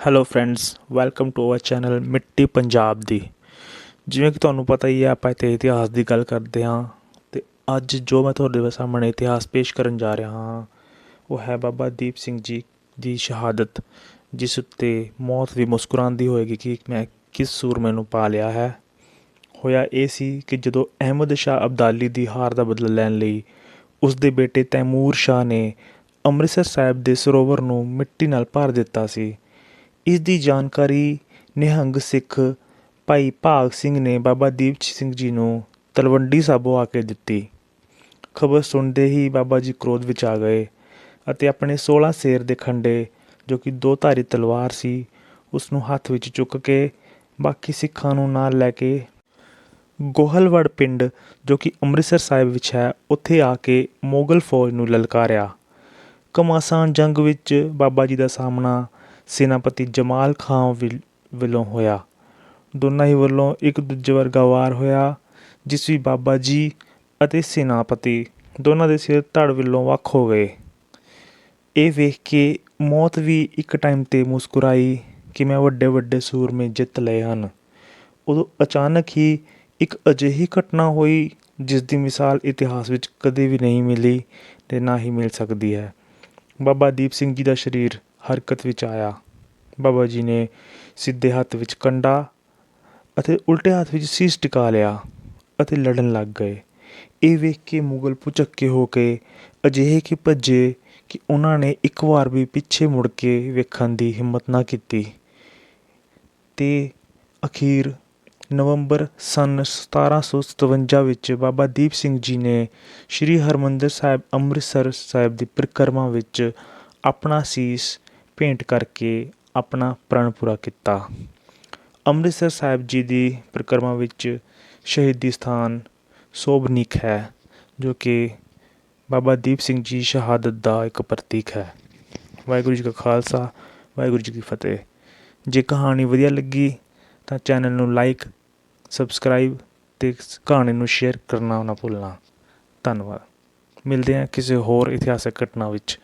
Hello friends welcome to our channel ਮਿੱਟੀ ਪੰਜਾਬ ਦੀ। ਜਿਵੇਂ ਕਿ ਤੁਹਾਨੂੰ ਪਤਾ ਹੀ ਹੈ, ਆਪਾਂ ਇੱਥੇ ਇਤਿਹਾਸ ਦੀ ਗੱਲ ਕਰਦੇ ਹਾਂ। ਤੇ ਅੱਜ ਜੋ ਮੈਂ ਤੁਹਾਡੇ ਸਾਹਮਣੇ ਇਤਿਹਾਸ ਪੇਸ਼ ਕਰਨ ਜਾ ਰਿਹਾ ਹਾਂ, ਉਹ ਹੈ ਬਾਬਾ ਦੀਪ ਸਿੰਘ ਜੀ ਦੀ ਸ਼ਹਾਦਤ, ਜਿਸ ਉੱਤੇ ਮੌਤ ਵੀ ਮੁਸਕਰਾਉਂਦੀ ਹੋਏਗੀ ਕਿ ਮੈਂ ਕਿਸ ਸੂਰਮੇ ਨੂੰ ਪਾ ਲਿਆ ਹੈ। ਹੋਇਆ ਇਹ ਸੀ ਕਿ ਜਦੋਂ ਅਹਿਮਦ ਸ਼ਾਹ ਅਬਦਾਲੀ ਦੀ ਹਾਰ ਦਾ ਬਦਲਾ ਲੈਣ ਲਈ ਉਸ ਦੇ ਬੇਟੇ ਤੈਮੂਰ ਸ਼ਾਹ ਨੇ ਅੰਮ੍ਰਿਤਸਰ ਸਾਹਿਬ ਦੇ ਸਰੋਵਰ ਨੂੰ ਮਿੱਟੀ ਨਾਲ ਭਰ ਦਿੱਤਾ ਸੀ ਇਸ ਦੀ ਜਾਣਕਾਰੀ ਨਿਹੰਗ ਸਿੱਖ ਭਾਈ ਭਾਗ ਸਿੰਘ ਨੇ ਬਾਬਾ ਦੀਪ ਸਿੰਘ ਜੀ ਨੂੰ ਤਲਵੰਡੀ ਸਾਬੋ ਆ ਕੇ ਦਿੱਤੀ। ਖਬਰ ਸੁਣਦੇ ਹੀ ਬਾਬਾ ਜੀ ਕ੍ਰੋਧ ਵਿੱਚ ਆ ਗਏ ਅਤੇ ਆਪਣੇ 16 ਸੇਰ ਦੇ ਖੰਡੇ, ਜੋ ਕਿ ਦੋ ਧਾਰੀ ਤਲਵਾਰ ਸੀ ਉਸ ਨੂੰ ਹੱਥ ਵਿੱਚ ਚੁੱਕ ਕੇ ਬਾਕੀ ਸਿੱਖਾਂ ਨੂੰ ਨਾਲ ਲੈ ਕੇ ਗੋਹਲਵੜ ਪਿੰਡ, ਜੋ ਕਿ ਅੰਮ੍ਰਿਤਸਰ ਸਾਹਿਬ ਵਿੱਚ ਹੈ, ਉੱਥੇ ਆ ਕੇ ਮੁਗਲ ਫੌਜ ਨੂੰ ਲਲਕਾਰਿਆ। ਘਮਾਸਾਨ ਜੰਗ ਵਿੱਚ ਬਾਬਾ ਜੀ ਦਾ ਸਾਹਮਣਾ ਸੈਨਾਪਤੀ ਜਮਾਲ ਖਾਂ ਵਿਲ- ਵੱਲੋਂ ਹੋਇਆ। ਦੋਨਾਂ ਹੀ ਵੱਲੋਂ ਇੱਕ ਦੂਜੇ ਵਰਗਾ ਵਾਰ ਹੋਇਆ, ਜਿਸ ਵਿੱਚ ਬਾਬਾ ਜੀ ਅਤੇ ਸੈਨਾਪਤੀ ਦੋਨਾਂ ਦੇ ਸਿਰ ਧੜ ਵੱਲੋਂ ਵੱਖ ਹੋ ਗਏ। ਇਹ ਵੇਖ ਕੇ ਮੌਤ ਵੀ ਇੱਕ ਟਾਈਮ ਤੇ ਮੁਸਕਰਾਈ ਕਿ ਮੈਂ ਵੱਡੇ ਵੱਡੇ ਸੂਰਮੇ ਜਿੱਤ ਲਏ ਹਨ। ਉਦੋਂ ਅਚਾਨਕ ਹੀ ਇੱਕ ਅਜਿਹੀ ਘਟਨਾ ਹੋਈ, ਜਿਸ ਦੀ ਮਿਸਾਲ ਇਤਿਹਾਸ ਵਿੱਚ ਕਦੇ ਵੀ ਨਹੀਂ ਮਿਲੀ ਤੇ ਨਾ ਹੀ ਮਿਲ ਸਕਦੀ ਹੈ। ਬਾਬਾ ਦੀਪ ਸਿੰਘ ਜੀ ਦਾ ਸਰੀਰ ਹਰਕਤ ਵਿੱਚ ਆਇਆ। ਬਾਬਾ ਜੀ ਨੇ ਸਿੱਧੇ ਹੱਥ ਵਿੱਚ ਕੰਡਾ ਅਤੇ ਉਲਟੇ ਹੱਥ ਵਿੱਚ ਸੀਸ ਟਿਕਾ ਲਿਆ ਅਤੇ ਲੜਨ ਲੱਗ ਗਏ। ਇਹ ਵੇਖ ਕੇ ਮੁਗਲ ਪੁਚੱਕੇ ਹੋ ਕੇ ਅਜਿਹੇ ਕਿ ਭੱਜੇ ਕਿ ਉਹਨਾਂ ਨੇ ਇੱਕ ਵਾਰ ਵੀ ਪਿੱਛੇ ਮੁੜ ਕੇ ਵੇਖਣ ਦੀ ਹਿੰਮਤ ਨਾ ਕੀਤੀ। ਤੇ ਅਖੀਰ ਨਵੰਬਰ ਸਨ 1757 ਵਿੱਚ ਬਾਬਾ ਦੀਪ ਸਿੰਘ ਜੀ ਨੇ ਸ੍ਰੀ ਹਰਮੰਦਰ ਸਾਹਿਬ ਅੰਮ੍ਰਿਤਸਰ ਸਾਹਿਬ ਦੀ ਪਰਿਕਰਮਾ ਵਿੱਚ ਆਪਣਾ ਸੀਸ ਭੇਂਟ ਕਰਕੇ ਆਪਣਾ ਪ੍ਰਣ ਪੂਰਾ ਕੀਤਾ। ਅੰਮ੍ਰਿਤਸਰ ਸਾਹਿਬ ਜੀ ਦੀ ਪਰਿਕਰਮਾ ਵਿੱਚ ਸ਼ਹੀਦੀ ਸਥਾਨ ਸੋਭਨੀਕ ਹੈ, ਜੋ ਕਿ ਬਾਬਾ ਦੀਪ ਸਿੰਘ ਜੀ ਸ਼ਹਾਦਤ ਦਾ ਇੱਕ ਪ੍ਰਤੀਕ ਹੈ। ਵਾਹਿਗੁਰੂ ਜੀ ਕਾ ਖਾਲਸਾ, ਵਾਹਿਗੁਰੂ ਜੀ ਕੀ ਫਤਿਹ। ਜੇ ਕਹਾਣੀ ਵਧੀਆ ਲੱਗੀ ਤਾਂ ਚੈਨਲ ਨੂੰ ਲਾਈਕ, ਸਬਸਕ੍ਰਾਈਬ ਤੇ ਕਹਾਣੀ ਨੂੰ ਸ਼ੇਅਰ ਕਰਨਾ ਨਾ ਭੁੱਲਣਾ। ਧੰਨਵਾਦ। ਮਿਲਦੇ ਹਾਂ ਕਿਸੇ ਹੋਰ ਇਤਿਹਾਸਕ ਘਟਨਾ ਵਿੱਚ।